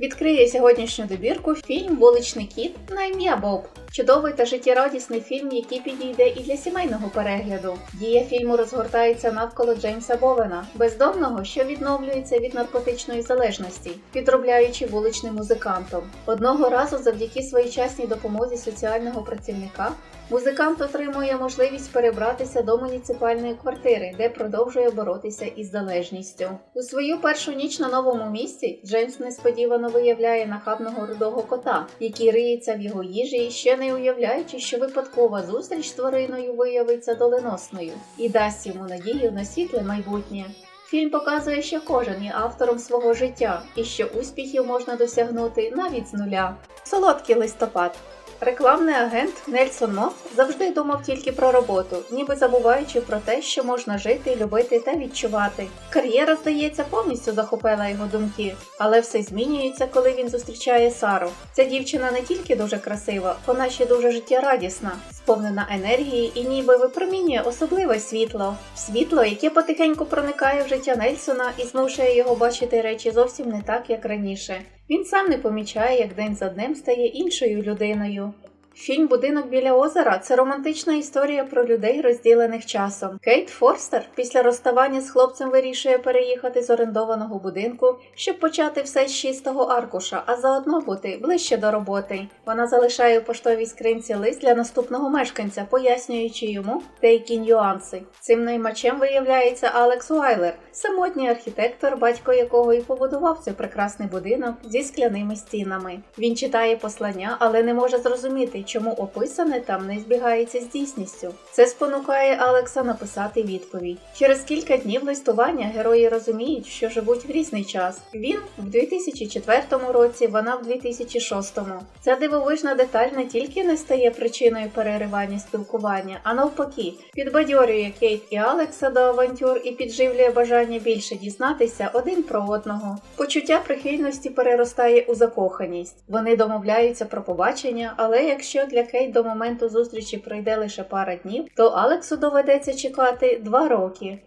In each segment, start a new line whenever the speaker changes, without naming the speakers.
Відкриє сьогоднішню добірку фільм Вуличний кіт на ім'я Боб. Чудовий та життєрадісний фільм, який підійде і для сімейного перегляду. Дія фільму розгортається навколо Джеймса Бовена, бездомного, що відновлюється від наркотичної залежності, підробляючи вуличним музикантом. Одного разу, завдяки своєчасній допомозі соціального працівника, музикант отримує можливість перебратися до муніципальної квартири, де продовжує боротися із залежністю. У свою першу ніч на новому місці Джеймс несподівано виявляє нахабного рудого кота, який риється в його їжі, ще не уявляючи, що випадкова зустріч з твариною виявиться доленосною і дасть йому надію на світле майбутнє. Фільм показує, що кожен є автором свого життя і що успіхів можна досягнути навіть з нуля. Солодкий листопад. Рекламний агент Нельсон Мофф завжди думав тільки про роботу, ніби забуваючи про те, що можна жити, любити та відчувати. Кар'єра, здається, повністю захопила його думки, але все змінюється, коли він зустрічає Сару. Ця дівчина не тільки дуже красива, вона ще дуже життєрадісна, сповнена енергії і ніби випромінює особливе світло. Світло, яке потихеньку проникає в життя Нельсона і змушує його бачити речі зовсім не так, як раніше. Він сам не помічає, як день за днем стає іншою людиною. Фільм Будинок біля озера це романтична історія про людей, розділених часом. Кейт Форстер після розставання з хлопцем вирішує переїхати з орендованого будинку, щоб почати все з чистого аркуша, а заодно бути ближче до роботи. Вона залишає у поштовій скринці лист для наступного мешканця, пояснюючи йому деякі нюанси. Цим наймачем виявляється Алекс Уайлер, самотній архітектор, батько якого і побудував цей прекрасний будинок зі скляними стінами. Він читає послання, але не може зрозуміти, чому описане там не збігається з дійсністю. Це спонукає Алекса написати відповідь. Через кілька днів листування герої розуміють, що живуть в різний час. Він в 2004 році, вона в 2006. Ця дивовижна деталь не тільки не стає причиною переривання спілкування, а навпаки, підбадьорює Кейт і Алекса до авантюр і підживлює бажання більше дізнатися один про одного. Почуття прихильності переростає у закоханість. Вони домовляються про побачення, але якщо для Кейт до моменту зустрічі пройде лише пара днів, то Алексу доведеться чекати два роки.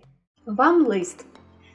Вам лист.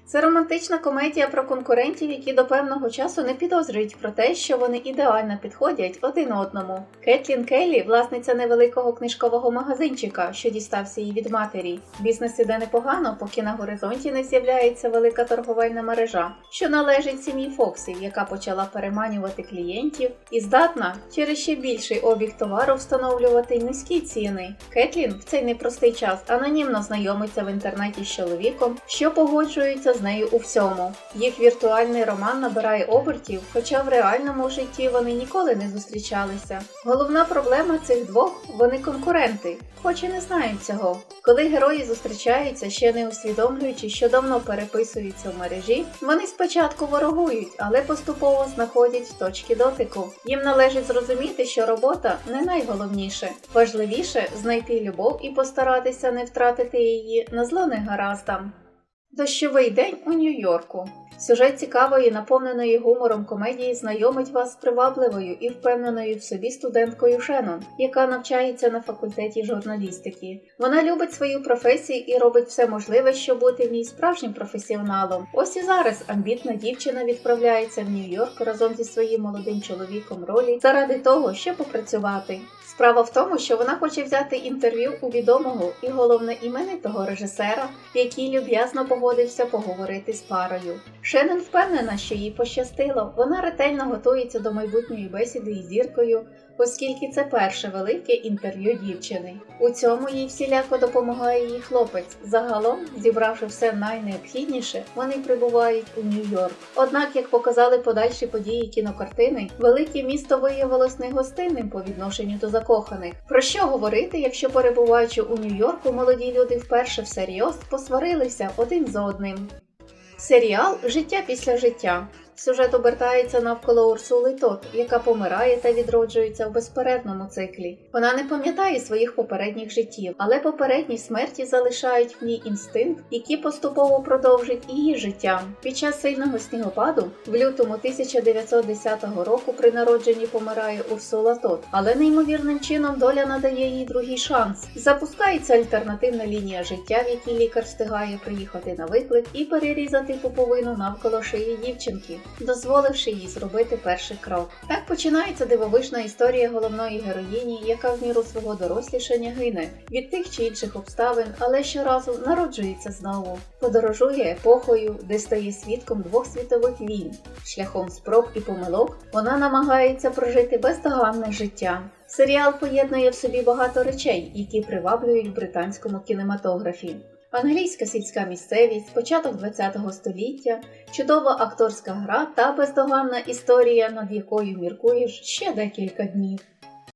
Це романтична комедія про конкурентів, які до певного часу не підозрюють про те, що вони ідеально підходять один одному. Кетлін Келлі, власниця невеликого книжкового магазинчика, що дістався їй від матері. Бізнес іде непогано, поки на горизонті не з'являється велика торговельна мережа, що належить сім'ї Фоксів, яка почала переманювати клієнтів і здатна через ще більший обіг товару встановлювати низькі ціни. Кетлін в цей непростий час анонімно знайомиться в інтернеті з чоловіком, що погоджується з нею у всьому. Їх віртуальний роман набирає обертів, хоча в реальному житті вони ніколи не зустрічалися. Головна проблема цих двох вони конкуренти, хоч і не знають цього. Коли герої зустрічаються, ще не усвідомлюючи, що давно переписуються в мережі, вони спочатку ворогують, але поступово знаходять точки дотику. Їм належить зрозуміти, що робота не найголовніше. Важливіше знайти любов і постаратися не втратити її на зло негараздам. Дощовий день у Нью-Йорку. Сюжет цікавої, наповненої гумором комедії знайомить вас з привабливою і впевненою в собі студенткою Шеннон, яка навчається на факультеті журналістики. Вона любить свою професію і робить все можливе, щоб бути в ній справжнім професіоналом. Ось і зараз амбітна дівчина відправляється в Нью-Йорк разом зі своїм молодим чоловіком Ролі заради того, щоб попрацювати. Справа в тому, що вона хоче взяти інтерв'ю у відомого і головне іменитого режисера, який люб'язно погодився поговорити з парою. Шеннон впевнена, що їй пощастило. Вона ретельно готується до майбутньої бесіди із зіркою, оскільки це перше велике інтерв'ю дівчини. У цьому їй всіляко допомагає її хлопець. Загалом, зібравши все найнеобхідніше, вони прибувають у Нью-Йорк. Однак, як показали подальші події кінокартини, велике місто виявилось негостинним по відношенню до закоханих. Про що говорити, якщо перебуваючи у Нью-Йорку, молоді люди вперше всерйоз посварилися один за одним. Серіал Життя після життя. Сюжет обертається навколо Урсули Тот, яка помирає та відроджується в безперервному циклі. Вона не пам'ятає своїх попередніх життів, але попередні смерті залишають в ній інстинкт, який поступово продовжить її життя. Під час сильного снігопаду в лютому 1910 року при народженні помирає Урсула Тот, але неймовірним чином доля надає їй другий шанс. Запускається альтернативна лінія життя, в якій лікар встигає приїхати на виклик і перерізати пуповину навколо шиї дівчинки. Дозволивши їй зробити перший крок. Так починається дивовижна історія головної героїні, яка в міру свого дорослішання гине від тих чи інших обставин, але щоразу народжується знову, подорожує епохою, де стає свідком двох світових війн. Шляхом спроб і помилок вона намагається прожити бездоганне життя. Серіал поєднує в собі багато речей, які приваблюють в британському кінематографі. Англійська сільська місцевість, початок ХХ століття, чудова акторська гра та бездоганна історія, над якою міркуєш ще декілька днів.